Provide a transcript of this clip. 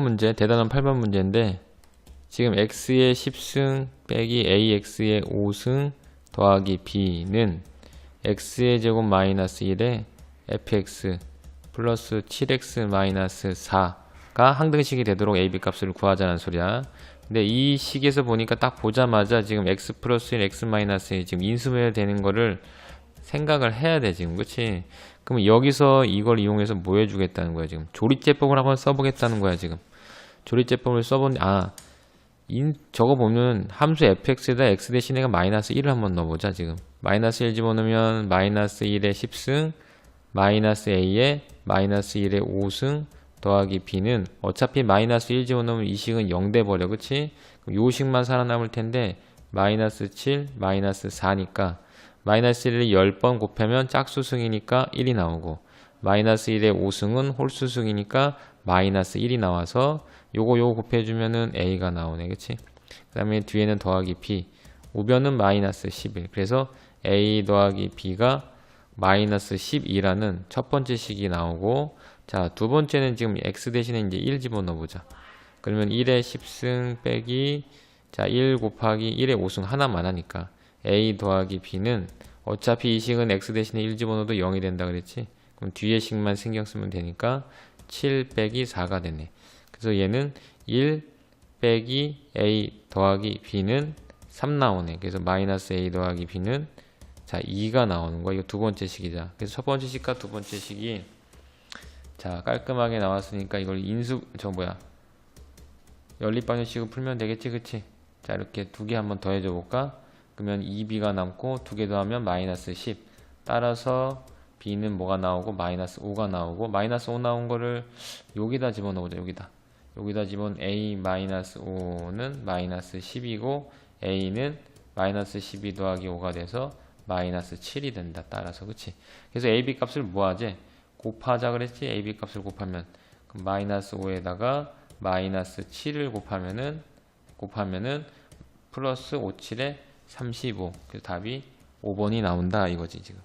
문제, 대단한 8번 문제인데 지금 x의 10승 빼기 ax의 5승 더하기 b는 x의 제곱 마이너스 1에 fx 플러스 7x 마이너스 4가 항등식이 되도록 ab 값을 구하자는 소리야. 근데 이 식에서 보니까 딱 보자마자 지금 x 플러스 1, x 마이너스 1 지금 인수분해 되는 거를 생각을 해야 돼 지금 그치? 그럼 여기서 이걸 이용해서 뭐 해주겠다는 거야 지금 조리제법을 한번 써보겠다는 거야 지금 조리제법을 써본 아 인, 저거 보면 함수 fx에다 x 대신에 가 마이너스 1을 한번 넣어보자 지금 마이너스 1 집어넣으면 마이너스 1의 10승 마이너스 a에 마이너스 1의 5승 더하기 b는 어차피 마이너스 1 집어넣으면 이 식은 0 돼버려 그치? 그럼 요 식만 살아남을 텐데 마이너스 7 마이너스 4니까 마이너스 1을 10번 곱하면 짝수승이니까 1이 나오고 마이너스 1의 5승은 홀수승이니까 마이너스 1이 나와서 요거 요거 곱해주면은 a가 나오네 그치? 그 다음에 뒤에는 더하기 b. 우변은 마이너스 11 그래서 a 더하기 b가 마이너스 12라는 첫 번째 식이 나오고 자 두 번째는 지금 x 대신에 이제 1 집어넣어 보자. 그러면 1의 10승 빼기 자 1 곱하기 1의 5승 하나만 하니까 a 더하기 b는 어차피 이 식은 x 대신에 1 집어넣어도 0이 된다 그랬지? 그럼 뒤에 식만 신경 쓰면 되니까 7 빼기 4가 되네. 그래서 얘는 1 빼기 a 더하기 b는 3 나오네. 그래서 마이너스 a 더하기 b는 자 2가 나오는 거야. 이거 두 번째 식이자 그래서 첫 번째 식과 두 번째 식이 자 깔끔하게 나왔으니까 이걸 인수 저 뭐야? 연립방정식으로 풀면 되겠지 그치? 자 이렇게 두 개 한번 더 해줘 볼까 그러면 2b가 남고 두 개 더하면 마이너스 10 따라서 b는 뭐가 나오고 마이너스 5가 나오고 마이너스 5 나온 거를 여기다 집어넣어보자 여기다. 여기다 집어넣은 a 마이너스 5는 마이너스 10이고 a는 마이너스 12 더하기 5가 돼서 마이너스 7이 된다 따라서. 그치? 그래서 ab 값을 뭐하지? 곱하자 그랬지? ab 값을 곱하면. 그럼 마이너스 5에다가 마이너스 7을 곱하면은 곱하면은 플러스 5, 7에 35 그래서 답이 5번이 나온다 이거지 지금